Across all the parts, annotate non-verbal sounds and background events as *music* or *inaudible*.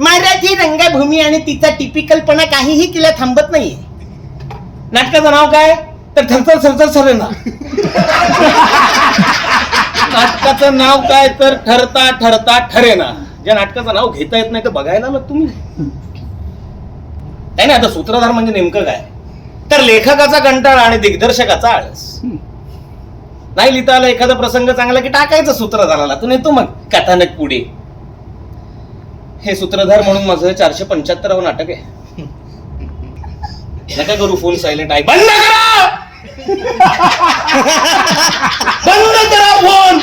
मराठी रंगभूमी आणि तिचा टिपिकलपणा काहीही तिला थांबत नाहीये. नाटकाचं नाव काय? तर थरथर थरथर सरेना. नाटकाचं नाव काय? तर ठरता ठरता ठरेना. ज्या नाटकाचं नाव घेता येत नाही तर बघायला ना तुम्ही. नाही ना आता सूत्रधार म्हणजे नेमकं काय? तर लेखकाचा कंटाळा आणि दिग्दर्शकाचा आळस. नाही लिहिता आला एखादा प्रसंग चांगला की टाकायचं सूत्रधाराला. तू नेतो मग. कथानक पुढे. हे सूत्रधार म्हणून माझं चारशे पंच्याहत्तरावं नाटक आहे. नका करू फोन सायलेंट आहे बंद करा! बंद करा फोन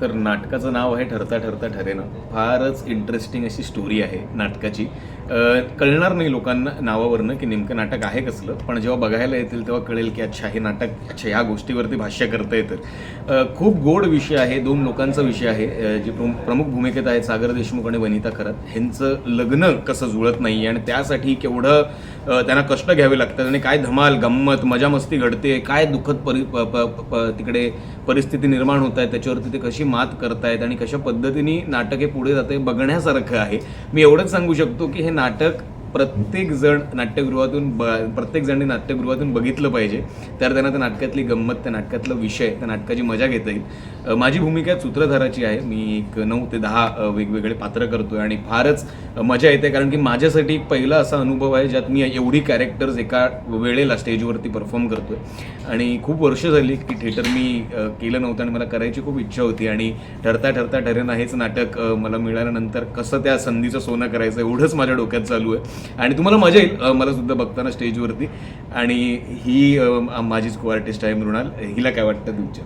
तर नाटकाचं नाव आहे ठरता ठरता ठरेना. फारच इंटरेस्टिंग अशी स्टोरी आहे नाटकाची. कळणार नाही लोकांना नावावरनं की नेमकं नाटक आहे कसलं पण जेव्हा बघायला येतील तेव्हा कळेल की अच्छा हे नाटक अच्छा ह्या गोष्टीवरती भाष्य करता येतं. खूप गोड विषय आहे दोन लोकांचा विषय आहे जे प्रमुख प्रमुख भूमिकेत आहेत सागर देशमुख आणि वनिता खरत ह्यांचं लग्न कसं जुळत नाही आणि त्यासाठी केवढं त्यांना कष्ट घ्यावे लागतात आणि काय धमाल गंमत मजा मस्ती घडते काय दुःखद परि प, प, प, प- तिकडे परिस्थिती निर्माण होत आहे त्याच्यावरती ते कशी मात करतायत आणि कशा पद्धतीने नाटक हे पुढे जाते बघण्यासारखं आहे. मी एवढंच सांगू शकतो की हे नाटक प्रत्येक जण नाट्यगृहातून ब प्रत्येक नाट्यगृहातून बघितलं पाहिजे. तर त्यांना त्या नाटकातली गंमत त्या नाटकातला विषय त्या नाटकाची मजा घेता येईल. माझी भूमिका सूत्रधाराची आहे. मी एक नऊ ते दहा वेगवेगळे पात्र करतोय आणि फारच मजा येते कारण की माझ्यासाठी एक पहिला असा अनुभव आहे ज्यात मी एवढी कॅरेक्टर्स एका वेळेला स्टेजवरती परफॉर्म करतोय. आणि खूप वर्ष झाली की थिएटर मी केलं नव्हतं आणि मला करायची खूप इच्छा होती आणि ठरता ठरता ठरेना हेच नाटक मला मिळाल्यानंतर कसं त्या संधीचं सोनं करायचं एवढंच माझ्या डोक्यात चालू आहे. आणि तुम्हाला मजा येईल. मला सुद्धा बघताना स्टेजवरती. आणि ही माझीच को आर्टिस्ट आहे मृणाल. हिला काय वाटतं तुमच्या?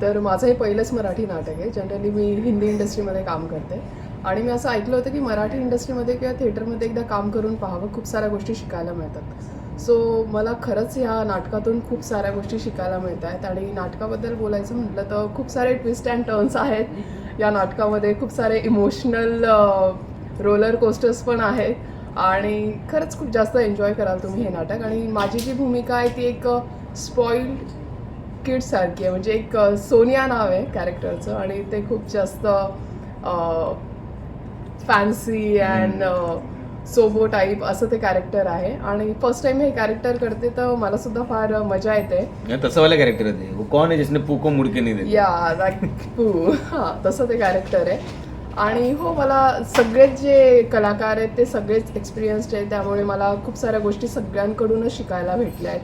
तर माझं हे पहिलंच मराठी नाटक आहे. जनरली मी हिंदी इंडस्ट्रीमध्ये काम करते. आणि मी असं ऐकलं होतं की मराठी इंडस्ट्रीमध्ये किंवा थिएटरमध्ये एकदा काम करून पाहावं. खूप साऱ्या गोष्टी शिकायला मिळतात. सो मला खरंच ह्या नाटकातून खूप साऱ्या गोष्टी शिकायला मिळत आहेत आणि नाटकाबद्दल बोलायचं म्हटलं तर खूप सारे ट्विस्ट अँड टर्न्स आहेत या नाटकामध्ये. खूप सारे इमोशनल रोलर कोस्टर्स पण आहेत. आणि खरंच खूप जास्त एन्जॉय कराल तुम्ही हे नाटक. आणि माझी जी भूमिका आहे ती एक स्पॉइल्ड किडसारखी आहे. म्हणजे एक सोनिया नाव आहे कॅरेक्टरचं आणि ते खूप जास्त फॅन्सी अँड सोबो टाईप असं ते कॅरेक्टर आहे. आणि फर्स्ट टाइम हे कॅरेक्टर करते तर मला सुद्धा फार मजा येते. तसं वाला कॅरेक्टर आहे ते. वो कौन है जिसने पू को मुडके नहीं या पू. हां तसं ते कॅरेक्टर आहे. आणि हो मला सगळेच जे कलाकार आहेत ते सगळेच एक्सपिरियन्स्ड आहेत त्यामुळे मला खूप साऱ्या गोष्टी सगळ्यांकडूनच शिकायला भेटल्या आहेत.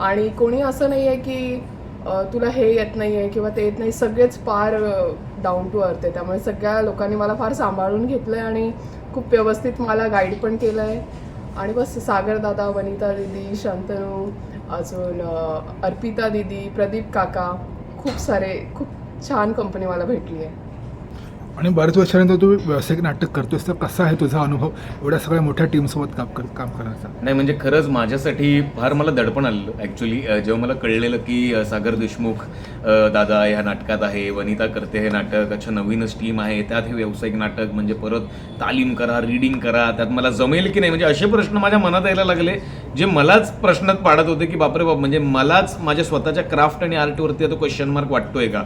आणि कोणी असं नाही आहे की तुला हे येत नाही आहे किंवा ते येत नाही सगळेच फार डाऊन टू अर्थ आहे त्यामुळे सगळ्या लोकांनी मला फार सांभाळून घेतलं आहे आणि खूप व्यवस्थित मला गाईड पण केलं आहे आणि बस सागर दादा वनिता दिदी शांतनू अजून अर्पिता दिदी प्रदीप काका खूप सारे खूप छान कंपनी मला भेटली आहे. आणि बऱ्याच वर्षानंतर तू व्यावसायिक नाटक करतोस तर कसा आहे तुझा अनुभव? एवढ्या सगळ्या मोठ्या टीमसोबत काम कर काम करायचा. नाही म्हणजे खरंच माझ्यासाठी फार मला दडपण आलेलं ॲक्च्युली जेव्हा मला कळलेलं की सागर देशमुख दादा ह्या नाटकात आहे वनिता करते हे नाटक अच्छा नवीनच टीम आहे त्यात हे व्यावसायिक नाटक म्हणजे परत तालीम करा रीडिंग करा त्यात मला जमेल की नाही? म्हणजे असे प्रश्न माझ्या मनात यायला लागले जे मलाच प्रश्नात पाडत होते की बापरे बाप म्हणजे मलाच माझ्या स्वतःच्या क्राफ्ट आणि आर्टवरती आता क्वेश्चन मार्क वाटतोय का?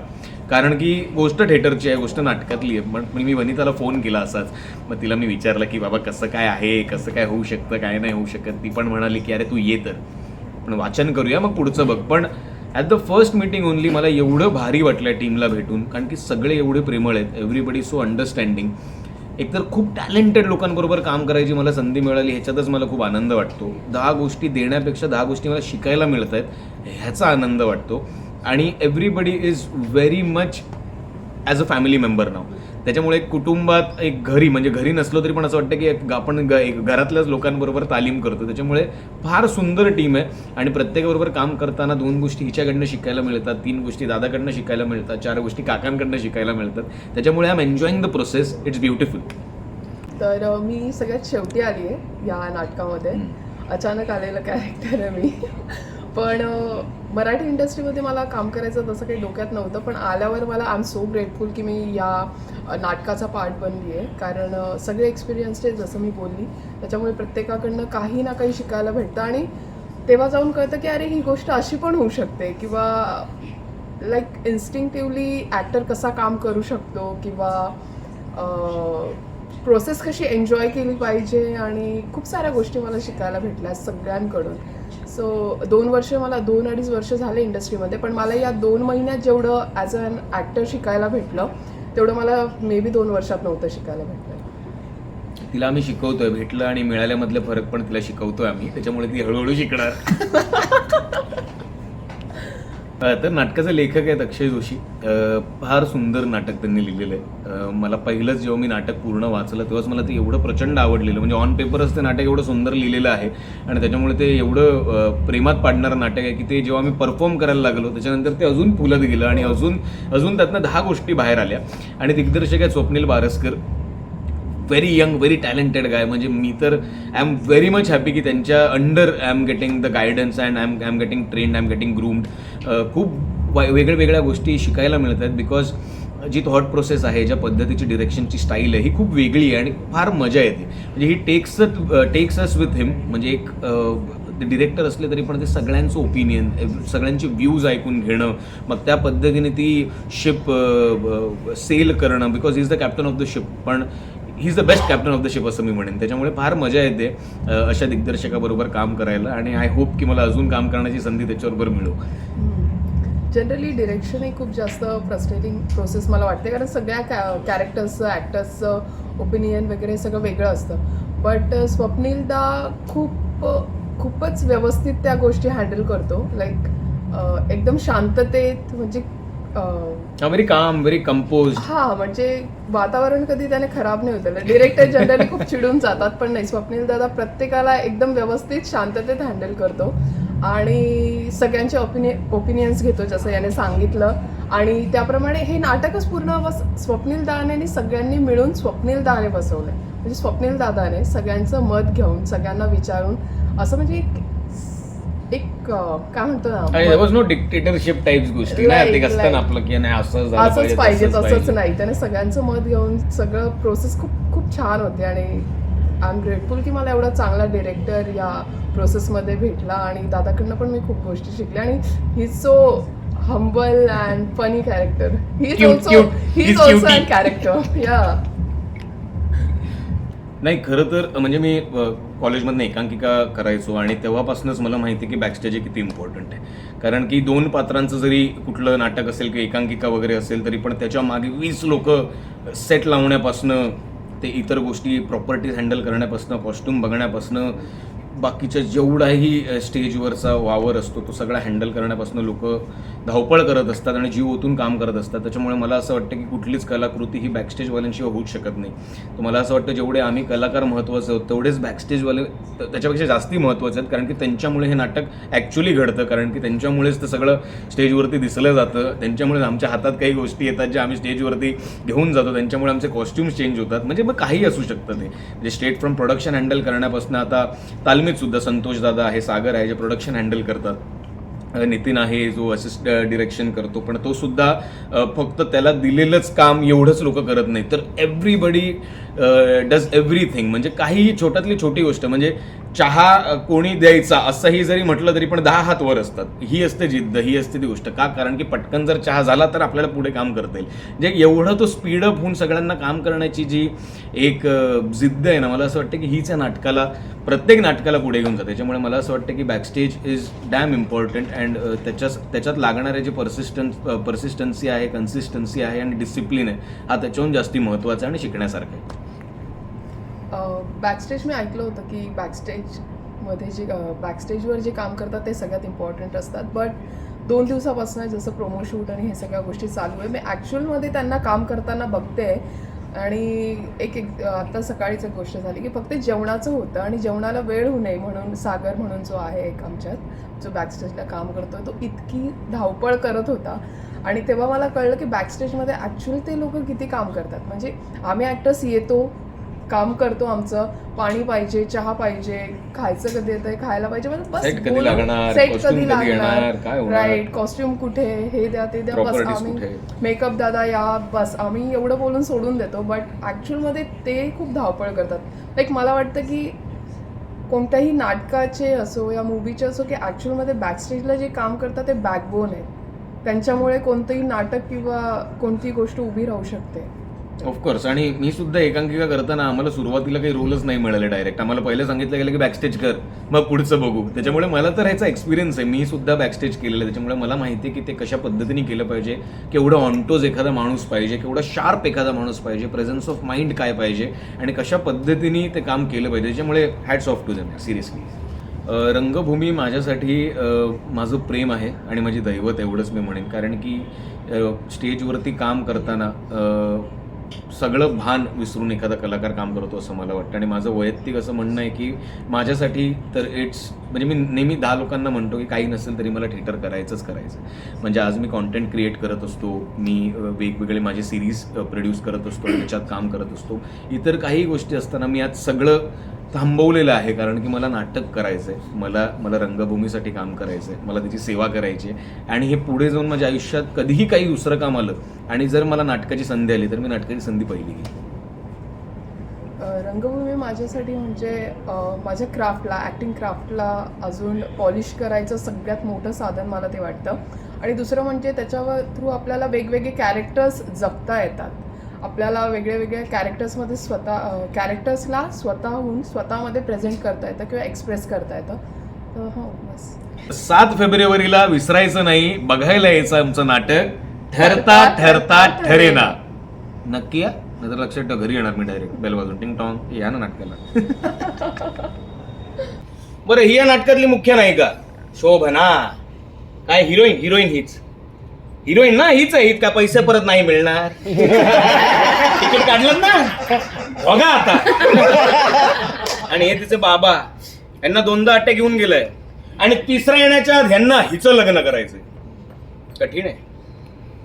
कारण की गोष्ट थिएटरची आहे गोष्ट नाटकातली आहे. पण मी वनिताला फोन केला असाच. मग तिला मी विचारलं की बाबा कसं काय आहे? कसं काय होऊ शकतं? काय नाही होऊ शकत? ती पण म्हणाली की अरे तू ये तर. पण वाचन करूया मग पुढचं बघ. पण at the first meeting only मला एवढं भारी वाटलं टीमला भेटून कारण की सगळे एवढे प्रेमळ आहेत. एव्हरीबडी सो अंडरस्टँडिंग एकतर खूप टॅलेंटेड लोकांबरोबर काम करायची मला संधी मिळाली ह्याच्यातच मला खूप आनंद वाटतो. दहा गोष्टी देण्यापेक्षा दहा गोष्टी मला शिकायला मिळत आहेत ह्याचा आनंद वाटतो. आणि everybody is very much as a family member नाव त्याच्यामुळे एक कुटुंबात एक घरी म्हणजे घरी नसलो तरी पण असं वाटतं की एक आपण घरातल्याच लोकांबरोबर तालीम करतो. त्याच्यामुळे फार सुंदर टीम आहे. आणि प्रत्येकाबरोबर काम करताना दोन गोष्टी हिच्याकडनं शिकायला मिळतात तीन गोष्टी दादाकडनं शिकायला मिळतात चार गोष्टी काकांकडनं शिकायला मिळतात. त्याच्यामुळे I am enjoying the process it's beautiful तर मी सगळ्यात शेवटी आली आहे या नाटकामध्ये. अचानक आलेलं कॅरेक्टर आहे मी. पण मराठी इंडस्ट्रीमध्ये मला काम करायचं तसं काही डोक्यात नव्हतं पण आल्यावर मला आय एम सो ग्रेटफुल की मी या नाटकाचा पार्ट बनली आहे. कारण सगळे एक्सपिरियन्स्ड आहे जसं मी बोलली त्याच्यामुळे प्रत्येकाकडनं काही ना काही शिकायला भेटतं. आणि तेव्हा जाऊन कळतं की अरे ही गोष्ट अशी पण होऊ शकते किंवा लाईक इन्स्टिंक्टिव्हली ॲक्टर कसा काम करू शकतो किंवा प्रोसेस कशी एन्जॉय केली पाहिजे. आणि खूप साऱ्या गोष्टी मला शिकायला भेटल्या सगळ्यांकडून. सो दोन वर्ष मला दोन अडीच वर्ष झाले इंडस्ट्रीमध्ये पण मला या दोन महिन्यात जेवढं ॲज अन ॲक्टर शिकायला भेटलं तेवढं मला मे बी दोन वर्षात नव्हतं शिकायला भेटलं. तिला आम्ही शिकवतोय भेटलं आणि मिळाल्यामधले फरक पण तिला शिकवतोय आम्ही त्याच्यामुळे ती हळूहळू शिकणार. *laughs* तर नाटकाचे लेखक आहेत अक्षय जोशी. फार सुंदर नाटक त्यांनी लिहिलेलं आहे. मला पहिलंच जेव्हा मी नाटक पूर्ण वाचलं तेव्हाच मला ते एवढं प्रचंड आवडलेलं. म्हणजे ऑन पेपरच ते नाटक एवढं सुंदर लिहिलेलं आहे आणि त्याच्यामुळे ते एवढं प्रेमात पाडणारं नाटक आहे की ते जेव्हा मी परफॉर्म करायला लागलो त्याच्यानंतर ते अजून फुलत गेलं आणि अजून अजून त्यातनं दहा गोष्टी बाहेर आल्या. आणि दिग्दर्शक आहेत Swapnil Baraskar. Very young very talented guy म्हणजे मी तर I am very much happy की त्यांच्या under I am getting the guidance and I am I am getting trained I am getting groomed खूप वाय- वेगळ्या वेगळ्या गोष्टी शिकायला मिळत आहेत बिकॉज जी थॉट प्रोसेस आहे ज्या पद्धतीची डिरेक्शनची स्टाईल आहे ही खूप वेगळी आहे आणि फार मजा येते. म्हणजे he takes takes us with him म्हणजे एक डिरेक्टर असले तरी पण ते सगळ्यांचं ओपिनियन सगळ्यांचे व्ह्यूज ऐकून घेणं मग त्या पद्धतीने ती शिप सेल करणं because is the captain of the ship पण he is the best captain of the ship असं मी म्हणेन. त्याच्यामुळे फार मजा येते अशा दिग्दर्शकाबरोबर काम करायला. आणि आय होप की मला अजून काम करण्याची संधी त्याच्याबरोबर मिळो. जनरली डिरेक्शन ही खूप जास्त फ्रस्ट्रेटिंग प्रोसेस मला वाटते. कारण सगळ्या कॅ कॅरेक्टर्सचं ॲक्टर्सचं ओपिनियन वगैरे हे सगळं वेगळं असतं. बट स्वप्नीलदा खूप खूपच व्यवस्थित त्या गोष्टी हँडल करतो. लाईक एकदम शांततेत म्हणजे व्हेरी काम व्हेरी कंपोज हा म्हणजे वातावरण कधी त्याने खराब नाही होतं. डिरेक्टर जनरली खूप चिडून जातात पण नाही. स्वप्नील दादा प्रत्येकाला एकदम व्यवस्थित शांततेत हँडल करतो. आणि सगळ्यांचे ओपिनि ओपिनियन्स घेतो जसं याने सांगितलं. आणि त्याप्रमाणे हे नाटकच पूर्ण बस स्वप्नील दादाने सगळ्यांनी मिळून स्वप्नील दादाने बसवलंय. म्हणजे स्वप्नील दादाने सगळ्यांचं मत घेऊन सगळ्यांना विचारून असं म्हणजे काय म्हणतो ना वॉज नो डिक्टेटरशिप टाईप्स गोष्टी नाही ते असतं ना आपलं की नाही असं असंच पाहिजे तसंच नाही. त्याने सगळ्यांचं मत घेऊन सगळं प्रोसेस खूप खूप छान होते. आणि आय एम ग्रेटफुल की मला एवढा चांगला डिरेक्टर या प्रोसेसमध्ये भेटला आणि दादाकडनं पण मी खूप गोष्टी शिकल्या आणि he so humble and funny character he is also. He is also. An character या नाही खरं तर म्हणजे मी कॉलेजमधनं एकांकिका करायचो आणि तेव्हापासूनच मला माहिती आहे की बॅकस्टेज हे किती इम्पॉर्टंट आहे. कारण की दोन पात्रांचं जरी कुठलं नाटक असेल किंवा एकांकिका वगैरे असेल तरी पण त्याच्यामागे वीस लोक सेट लावण्यापासनं ते इतर गोष्टी प्रॉपर्टीज हँडल करण्यापासनं कॉस्ट्युम बघण्यापासनं बाकीच्या जेवढाही स्टेजवरचा वावर असतो तो सगळा हँडल करण्यापासून लोक धावपळ करत असतात आणि जीव ओतून काम करत असतात. त्याच्यामुळे मला असं वाटतं की कुठलीच कलाकृती ही बॅकस्टेजवाल्यांशिवाय होऊच शकत नाही. तर मला असं वाटतं जेवढे आम्ही कलाकार महत्त्वाचे आहोत तेवढेच बॅकस्टेजवाले त्याच्यापेक्षा जास्ती महत्त्वाचे आहेत. कारण की त्यांच्यामुळे हे नाटक ॲक्च्युली घडतं. कारण की त्यांच्यामुळेच ते सगळं स्टेजवरती दिसलं जातं. त्यांच्यामुळे आमच्या हातात काही गोष्टी येतात ज्या आम्ही स्टेजवरती घेऊन जातो. त्यांच्यामुळे आमचे कॉस्ट्युम्स चेंज होतात. म्हणजे मग काही असू शकतं ते. म्हणजे स्टेट फ्रॉम प्रोडक्शन हँडल करण्यापासून आता तालमी सुद्धा संतोष दादा आहे सागर आहे जे प्रोडक्शन हँडल करतात. नितीन आहे जो असिस्ट डिरेक्शन करतो. पण तो सुद्धा फक्त त्याला दिलेलंच काम एवढंच लोक करत नाही तर एव्हरीबडी डज एव्हरीथिंग म्हणजे काही छोट्यातली छोटी गोष्ट म्हणजे चहा कोणी द्यायचा असंही जरी म्हटलं तरी पण दहा हात वर असतात. ही असते जिद्द ही असते ती गोष्ट. का? कारण की पटकन जर चहा झाला तर आपल्याला पुढे काम करता येईल. जे एवढं तो स्पीडअप होऊन सगळ्यांना काम करण्याची जी एक जिद्द आहे ना मला असं वाटतं की हीच या नाटकाला प्रत्येक नाटकाला पुढे घेऊन जाते. त्याच्यामुळे मला असं वाटतं की backstage is damn important and त्याच्या त्याच्यात लागणारे जे परसिस्टन्स परसिस्टन्सी आहे कन्सिस्टन्सी आहे आणि डिसिप्लिन आहे हा त्याच्याहून जास्ती महत्त्वाचा आहे आणि शिकण्यासारखं आहे. बॅकस्टेज मी ऐकलं होतं की बॅकस्टेजमध्ये जे बॅकस्टेजवर जे काम करतात ते सगळ्यात इम्पॉर्टंट असतात. बट दोन दिवसापासून जसं प्रोमो शूट आणि हे सगळ्या गोष्टी चालू आहे मी ॲक्च्युअलमध्ये त्यांना काम करताना बघते आणि एक एक आता सकाळीच एक गोष्ट झाली की फक्त जेवणाचं होतं आणि जेवणाला वेळ होऊ नये म्हणून सागर म्हणून जो आहे एक आमच्यात जो बॅकस्टेजला काम करतो तो इतकी धावपळ करत होता. आणि तेव्हा मला कळलं की बॅकस्टेजमध्ये ॲक्च्युअली ते लोक किती काम करतात. म्हणजे आम्ही ॲक्टर्स येतो काम करतो आमचं. पाणी पाहिजे चहा पाहिजे खायचं कधी येतंय खायला पाहिजे. म्हणजे बस Set कधी लागणार, costume कधी लागणार? राईट कॉस्ट्युम कुठे हे द्या ते द्या बस आम्ही? मेकअप दादा या बस आम्ही एवढं बोलून सोडून देतो. बट ॲक्च्युअलमध्ये ते खूप धावपळ करतात. लाईक मला वाटतं की कोणत्याही नाटकाचे असो या मूवीचे असो की ॲक्च्युअलमध्ये बॅकस्टेजला जे काम करतात ते बॅकबोन आहे. त्यांच्यामुळे कोणतंही नाटक किंवा कोणती गोष्ट उभी राहू शकते. ऑफकोर्स आणि मी सुद्धा एकांकिका करताना आम्हाला सुरुवातीला काही रोलच नाही मिळाले डायरेक्ट आम्हाला पहिले सांगितलं गेलं की बॅकस्टेज कर मग पुढचं बघू. त्याच्यामुळे मला तर ह्याचा एक्सपिरियन्स आहे. मी सुद्धा बॅकस्टेज केलेलं आहे. त्याच्यामुळे मला माहिती आहे की ते कशा पद्धतीने केलं पाहिजे केवढं ऑनटोज एखादा माणूस पाहिजे केवढा शार्प एखादा माणूस पाहिजे प्रेझन्स ऑफ माइंड काय पाहिजे आणि कशा पद्धतीने ते काम केलं पाहिजे. त्याच्यामुळे hats off to them seriously रंगभूमी माझ्यासाठी माझं प्रेम आहे आणि माझी दैवत एवढंच मी म्हणेन. कारण की स्टेजवरती काम करताना सगळं भान विसरून एखादा कलाकार काम करतो असं मला वाटतं. आणि माझं वैयक्तिक असं म्हणणं आहे की माझ्यासाठी तर इट्स म्हणजे मी नेहमी दहा लोकांना म्हणतो की काही नसेल तरी मला थिएटर करायचंच करायचं म्हणजे आज मी कॉन्टेंट क्रिएट करत असतो मी वेगवेगळे माझे सिरीज प्रोड्यूस करत असतो त्याच्यात काम करत असतो. इतर काही गोष्टी असताना मी आज सगळं थांबवलेलं आहे कारण की मला नाटक करायचं आहे मला मला रंगभूमीसाठी काम करायचं आहे मला त्याची सेवा करायची आहे आणि हे पुढे जाऊन माझ्या आयुष्यात कधीही काही दुसरं काम आलं आणि जर मला नाटकाची संधी आली तर मी नाटकाची संधी पहिली घेईन. रंगभूमी माझ्यासाठी म्हणजे माझ्या क्राफ्टला ॲक्टिंग क्राफ्टला अजून पॉलिश करायचं सगळ्यात मोठं साधन मला ते वाटतं. आणि दुसरं म्हणजे त्याच्यावर थ्रू आपल्याला वेगवेगळे कॅरेक्टर्स जगता येतात. आपल्याला वेगळ्या वेगळ्या कॅरेक्टर्समध्ये स्वतः कॅरेक्टर्सला स्वतःहून स्वतःमध्ये प्रेझेंट करता येतं किंवा एक्सप्रेस करता येतं. तर हो बस. सात फेब्रुवारीला विसरायचं नाही बघायला यायचं आमचं नाटक. ठरता ठरता ठरेना. नक्की या? नंतर लक्षात ठेव घरी येणार मी डायरेक्ट बेल वाजून टिंग टॉंग या ना नाटकाला. *laughs* बरं ही या नाटकातली मुख्य नायिका. शोभना. काय हिरोईन हिरोईन हीच. हिरोईन ना हीच आहे. हीच का पैसे परत नाही मिळणार. *laughs* तिकीट काढलं ना. बघा आता. आणि हे तिचे बाबा यांना दोनदा अटॅक घेऊन गेलंय. आणि तिसरा येण्याच्या ह्यांना हिचं लग्न करायचंय. कठीण आहे.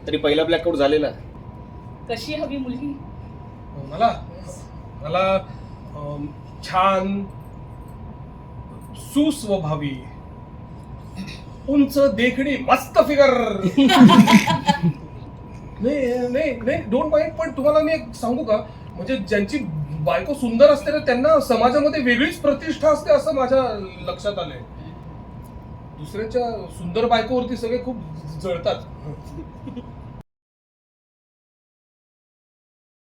तरी पहिला ब्लॅकआउट झालेला. कशी हवी मुलगी? मला मला छान सुस्वभावी उंच देखणी मस्त फिगर. नाही नाही नाही डोंट माइंड पण तुम्हाला मी एक सांगू का? म्हणजे ज्यांची बायको सुंदर असते ना त्यांना समाजामध्ये वेगळीच प्रतिष्ठा असते असं माझ्या लक्षात आलंय. दुसऱ्याच्या सुंदर बायकोवरती सगळे खूप जळतात.